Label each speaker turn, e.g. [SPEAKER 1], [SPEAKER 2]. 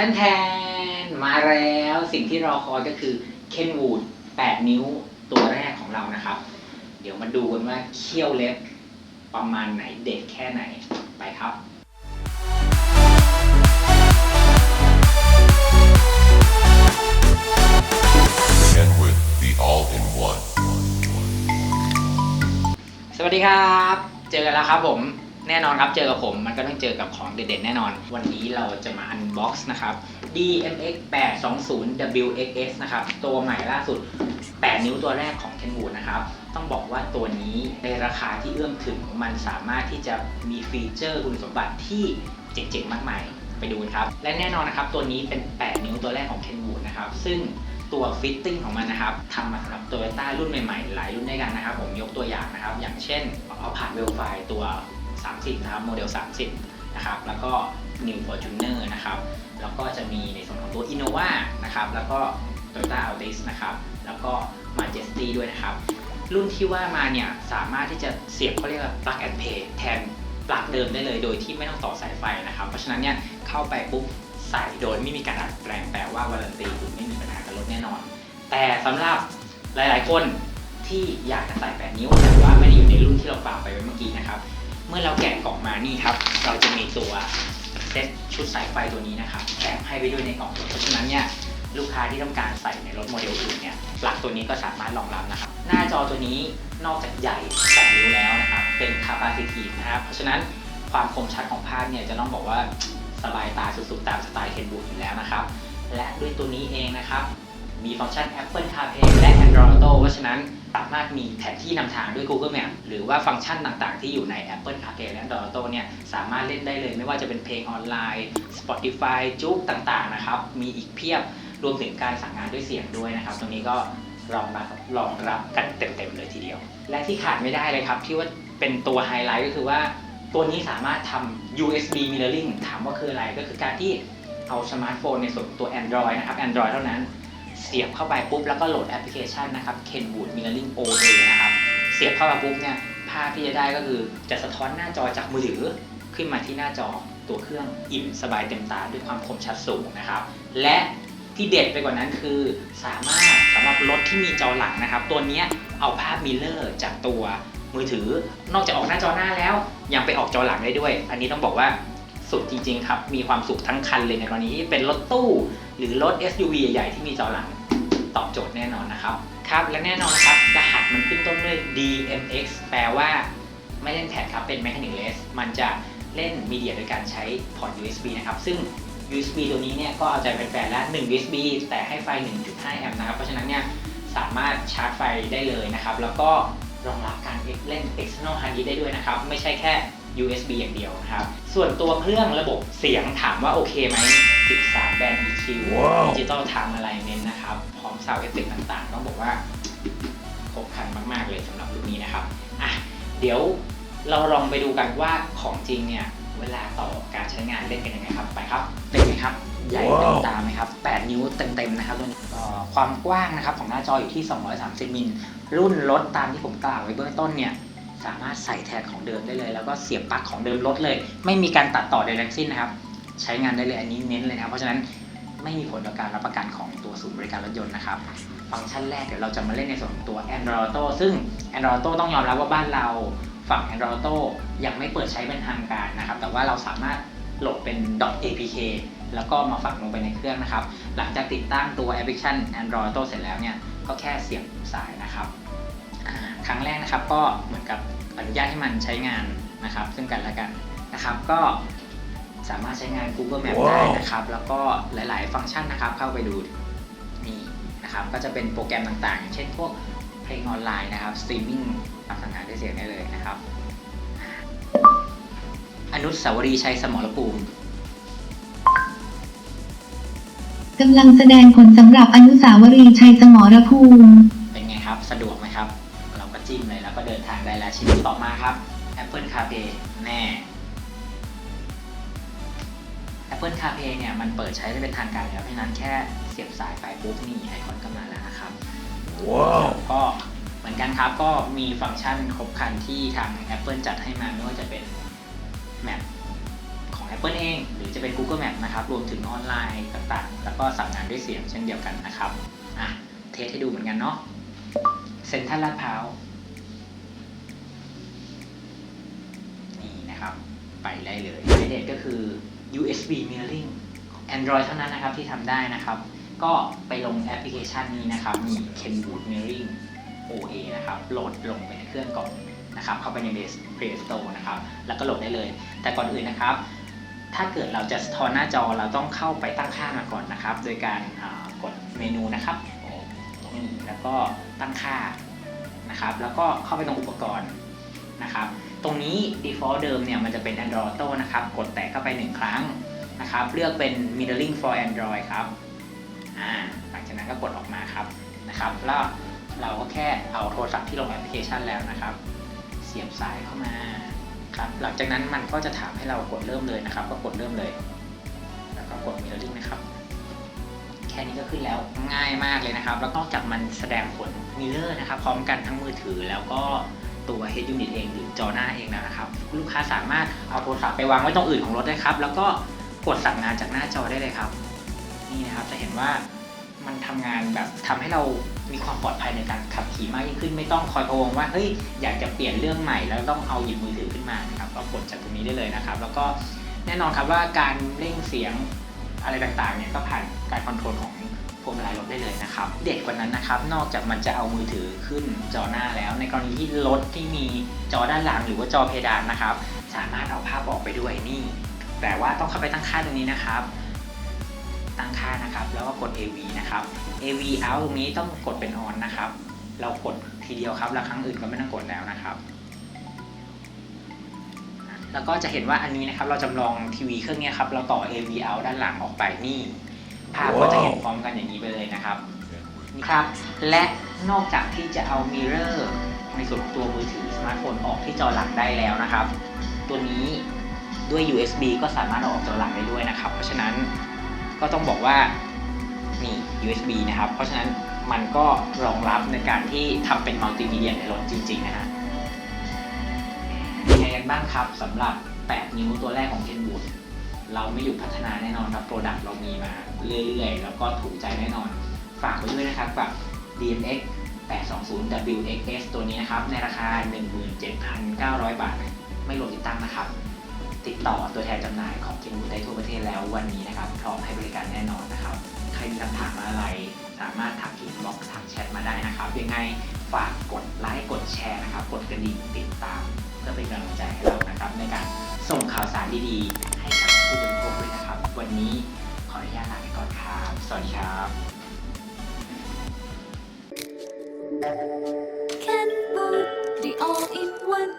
[SPEAKER 1] ท่านแทนมาแล้วสิ่งที่รอคอยก็คือเคนวูด8 นิ้วตัวแรกของเรานะครับ เดี๋ยวมาดูกันว่าเขี้ยวเล็บประมาณไหนเด็ดแค่ไหนไปครับ
[SPEAKER 2] Kenwood, the all-in-one.
[SPEAKER 1] สวัสดีครับ เจอกันแล้วครับผม แน่นอนครับ เจอกับผมมันก็ต้องเจอกับของเด็ดๆแน่นอน วันนี้เราจะมาอันบ็อกซ์นะครับ DMX 820 WXS นะครับ ตัวใหม่ล่าสุด 8 นิ้วตัวแรกของ Kenwood นะครับ ต้องบอกว่าตัวนี้ในราคาที่เอื้อมถึงมันสามารถที่จะมีฟีเจอร์คุณสมบัติที่เจ๋งๆ มากมายไปดูครับ และแน่นอนนะครับ ตัวนี้เป็น 8 นิ้วตัวแรกของ Kenwood นะครับ ซึ่งตัวฟิตติ้งของมันนะครับทำมาสำหรับ Toyota รุ่นใหม่ๆ หลายรุ่นด้วยกันนะครับ ผมยกตัวอย่างนะครับ อย่างเช่นเอาผ่านเวลไฟตัว 30นะครับโมเดล 30นะครับแล้วก็ New Fortuner นะครับแล้วก็จะมีในส่วนของตัว Innova นะครับแล้วก็ Toyota Altis นะครับแล้วก็ Majesty ด้วยนะครับ รุ่นที่ว่ามาเนี่ยสามารถที่จะเสียบเขาเรียกว่า plug and play แทนปลั๊กเดิมได้เลยโดยที่ไม่ต้องต่อสายไฟนะครับ เพราะฉะนั้นเนี่ยเข้าไปปุ๊บใส่โดยไม่มีการดัดแปลงแปลว่าวารันตีคุณไม่มีปัญหากับรถแน่นอน แต่สำหรับหลาย ๆ คนที่อยากจะใส่8นิ้วแต่ว่าไม่ได้อยู่ในรุ่นที่เราฝากไปเมื่อกี้นะครับ เมื่อเราแกะกล่องมานี่ครับ เราจะมีตัวเซ็ตชุดสายไฟตัวนี้นะครับแถมให้ไปด้วยในกล่องเพราะฉะนั้นเนี่ยลูกค้าที่ต้องการใส่ในรถโมเดลอื่นเนี่ยปลั๊กตัวนี้ก็สามารถรองรับนะครับ หน้าจอตัวนี้นอกจากใหญ่8นิ้วแล้วนะครับ เป็น capacitive นะครับ เพราะฉะนั้นความคมชัดของภาพเนี่ยจะต้องบอกว่าสบายตาสุดๆตามสไตล์เคนบูอยู่แล้วนะครับ และด้วยตัวนี้เองนะครับ มีฟังก์ชัน Apple CarPlay และ Android Auto เพราะฉะนั้นสามารถมีแผนที่นำทางด้วย Google Map หรือว่าฟังก์ชันต่างๆ ที่อยู่ใน Apple CarPlay และ Android Auto เนี่ยสามารถเล่นได้เลย ไม่ว่าจะเป็นเพลงออนไลน์ Spotify จุ๊กต่างๆนะครับมีอีกเพียบรวมถึงการสั่งงานด้วยเสียงด้วยนะครับ ตรงนี้ก็รองรับรองรับกันเต็มๆเลยทีเดียว และที่ขาดไม่ได้เลยครับ ที่ว่าเป็นตัวไฮไลท์ก็คือว่า ตัวนี้สามารถทำ USB mirroring ถามว่าคืออะไรก็คือการที่เอาสมาร์ทโฟนในส่วนตัว Android นะครับ Android เท่านั้น เสียบเข้าไปปุ๊บแล้วก็โหลดแอปพลิเคชันนะครับ Kenwood Mirroring OA นะครับ เสียบเข้ามาปุ๊บเนี่ยภาพที่จะได้ก็คือจะสะท้อนหน้าจอจากมือถือขึ้นมาที่หน้าจอตัวเครื่องอิ่มสบายเต็มตาด้วยความคมชัดสูงนะครับ และที่เด็ดไปกว่านั้นคือ สามารถสำหรับรถที่มีจอหลังนะครับ ตัวนี้เอาภาพมิเลอร์จากตัวมือถือ นอกจากออกหน้าจอหน้าแล้ว ยังไปออกจอหลังได้ด้วย อันนี้ต้องบอกว่าสุดจริงๆครับ มีความสุขทั้งคันเลยในกรณีที่เป็นรถตู้ หรือรถ SUV ใหญ่ๆที่มีจอหลัง ตอบโจทย์แน่นอนนะครับ ครับ และแน่นอนนะครับ รหัสมันขึ้นต้นด้วย DMX แปลว่าไม่เล่นแท็ครับ เป็น Mechanicless มันจะเล่นมีเดียโดยการใช้พอร์ต USB นะครับ ซึ่ง USB ตัวนี้เนี่ยก็เอาใจแฟนๆแล้ว1 USB แต่ให้ไฟ 1.5 แอมป์นะครับ เพราะฉะนั้นเนี่ยสามารถชาร์จไฟได้เลยนะครับ แล้วก็รองรับการเล่น external hard disk ได้ด้วยนะครับ ไม่ใช่แค่ USB อย่างเดียวนะครับ ส่วนตัวเครื่องระบบเสียงถามว่าโอเคไหม 13 แบนด์ EQ
[SPEAKER 2] ว้าว
[SPEAKER 1] Digital Time Alignment นะครับพร้อม Sound Effect ต่างๆ ต้องบอกว่าครบครันมาก ๆ เลยสำหรับรุ่นนี้นะครับอะเดี๋ยวเราลองไปดูกันว่าของจริงเนี่ย เวลาต่อการใช้งานเล่นกันยังไงครับ ไปครับ เป็นไงครับ ใหญ่เต็มตาไหมครับ 8 นิ้วเต็มๆนะครับตัวนี้ก็ความกว้างนะครับของหน้าจออยู่ที่ 230 มิล รุ่นรถตามที่ผมกล่าวไว้เบื้องต้นเนี่ยสามารถใส่แทนของเดิมได้เลย แล้วก็เสียบปลั๊กของเดิมรถเลย ไม่มีการตัดต่อใดทั้งสิ้นนะครับ ใช้งานได้เลยอันนี้เน้นเลยนะครับ เพราะฉะนั้นไม่มีผลต่อการรับประกันของ ตัวศูนย์บริการรถยนต์นะครับ ฟังก์ชันแรกเดี๋ยวเราจะมาเล่นในส่วนของตัว Android Auto ซึ่ง Android Auto ต้องยอมรับว่าบ้านเราฝั่ง Android Auto ยังไม่เปิดใช้เป็นทางการนะครับ แต่ว่าเราสามารถโหลดเป็น .apk แล้วก็มาฝังลงไปในเครื่องนะครับ หลังจากติดตั้งตัวแอปพลิเคชัน Android Auto เสร็จแล้วเนี่ย ก็แค่เสียบสายนะครับอ่าครั้งแรกนะครับก็เหมือนกับอนุญาตให้มันใช้งานนะครับ ซึ่งกันและกันนะครับก็สามารถใช้งาน Google Map ได้นะครับ แล้วก็หลาย ๆ ฟังก์ชันนะครับ เข้าไปดู นี่นะครับก็จะเป็นโปรแกรมต่างๆอย่างเช่นพวกเพลงออนไลน์นะครับสตรีมมิ่งตามสั่งงานด้วยเสียงได้เลยนะครับ อนุสาวรีย์ชัยสมรภูมิ
[SPEAKER 3] กำลังแสดงผลสำหรับอนุสาวรีย์ชัยสมรภูมิ
[SPEAKER 1] เป็นไงครับ สะดวกไหมครับ เราก็จิ้มเลยแล้วก็เดินทางได้แล้วชิ้นต่อมาครับ Apple CarPlay แน่ Apple CarPlay เนี่ยมันเปิดใช้ได้เป็นทางการแล้วเพราะฉะนั้นแค่เสียบสายไปปุ๊บนี่ไอคอนก็มาแล้วนะครับ
[SPEAKER 2] Wow.
[SPEAKER 1] ก็เหมือนกันครับก็มีฟังก์ชันครบครันที่ทาง Apple จัดให้มาไม่ว่าจะเป็นแมปของ Apple เอง หรือจะเป็น Google Map นะครับ รวมถึงออนไลน์ต่างๆ แล้วก็สั่งงานด้วยเสียงเช่นเดียวกันนะครับอะเทสให้ดูเหมือนกันเนาะเซ็นทรัลลาดพร้าวนี่นะครับ ไปได้เลยไฮเดตก็คือ USB mirroring Android เท่านั้นนะครับที่ทำได้นะครับ ก็ไปลงแอปพลิเคชันนี้นะครับมี Kenwood Mirroring OA นะครับโหลดลงไปในเครื่องก่อนนะครับเข้าไปใน Play Store นะครับแล้วก็โหลดได้เลย แต่ก่อนอื่นนะครับ ถ้าเกิดเราจะสะท้อนหน้าจอเราต้องเข้าไปตั้งค่ามาก่อนนะครับ โดยการกดเมนูนะครับนี่แล้วก็ตั้งค่านะครับ แล้วก็เข้าไปตรงอุปกรณ์ นะครับ ตรงนี้ default เดิมเนี่ยมันจะเป็น Android Auto นะครับ กดแตะเข้าไปหนึ่งครั้งนะครับ เลือกเป็น Mirroring for Android ครับอ่าหลังจากนั้นก็กดออกมาครับนะครับ แล้วเราก็แค่เอาโทรศัพท์ที่ลงแอปพลิเคชันแล้วนะครับ เสียบสายเข้ามาครับหลังจากนั้นมันก็จะถามให้เรากดเริ่มเลยนะครับ ก็กดเริ่มเลย แล้วก็กด Mirroring นะครับแค่นี้ก็ขึ้นแล้วง่ายมากเลยนะครับ แล้วนอกจากมันแสดงผลมิเ r อร์นะครับ พร้อมกันทั้งมือถือแล้วก็ ตัว Head Unit เองหรือจอหน้าเองแล้วนะครับ ลูกค้าสามารถเอาโทรศัพท์ไปวางไว้ตรงอื่นของรถได้ครับ แล้วก็กดสั่งงานจากหน้าจอได้เลยครับ นี่นะครับจะเห็นว่ามันทำงานแบบทำให้เรามีความปลอดภัยในการขับขี่มากยิ่งขึ้น ไม่ต้องคอยพะวงว่าเฮ้ยอยากจะเปลี่ยนเรื่องใหม่แล้วต้องเอาหยิบมือถือขึ้นมานะครับก็กดจากตรงนี้ได้เลยนะครับ แล้วก็แน่นอนครับว่าการเร่งเสียงอะไรต่างๆเนี่ยก็ผ่านการคอนโทรลของ วงมาลัยรถได้เลยนะครับ เด็ดกว่านั้นนะครับ นอกจากมันจะเอามือถือขึ้นจอหน้าแล้ว ในกรณีที่รถที่มีจอด้านหลังหรือว่าจอเพดานนะครับ สามารถเอาภาพออกไปด้วยนี่ แต่ว่าต้องเข้าไปตั้งค่าตรงนี้นะครับ ตั้งค่านะครับ แล้วก็กด AV นะครับ AV out ตรงนี้ต้องกดเป็น on นะครับ เรากดทีเดียวครับแล้วครั้งอื่นก็ไม่ต้องกดแล้วนะครับแล้วก็จะเห็นว่าอันนี้นะครับเราจำลองทีวีเครื่องนี้ครับเราต่อ AV out ด้านหลังออกไปนี่ ภาพก็จะเห็นพร้อมกันอย่างนี้ไปเลยนะครับนี่ครับ และนอกจากที่จะเอามิเรอร์ในส่วนของตัวมือถือสมาร์ทโฟนออกที่จอหลังได้แล้วนะครับ ตัวนี้ด้วย USB ก็สามารถเอาออกจอหลังได้ด้วยนะครับ เพราะฉะนั้นก็ต้องบอกว่านี่ USB นะครับ เพราะฉะนั้นมันก็รองรับในการที่ทำเป็นมัลติมีเดียในรถจริง ๆ นะฮะยังไงกันบ้างครับสำหรับ 8 นิ้วตัวแรกของ Kenwood เราไม่หยุดพัฒนาแน่นอนครับโปรดักต์เรามีมาเรื่อยๆ แล้วก็ถูกใจแน่นอน ฝากไว้ด้วยนะครับกับ DMX 820 WXS ตัวนี้นะครับ ในราคา 17,900 บาท ไม่รวมติดตั้งนะครับ ติดต่อตัวแทนจำหน่ายของ Kenwood ได้ทั่วประเทศแล้ววันนี้นะครับ พร้อมให้บริการแน่นอนนะครับ ใครมีคำถามอะไร สามารถทักอินบ็อกซ์ทักแชทมาได้นะครับ ยังไงฝากกดไลค์กดแชร์นะครับ กดกระดิ่งติดตาม เพื่อเป็นกำลังใจให้เรานะครับ ในการส่งข่าวสารดีๆ ให้กับ วันนี้ขออนุญาตลาไปก่อนครับ สวัสดีครับ
[SPEAKER 4] Kenwood, the all-in-one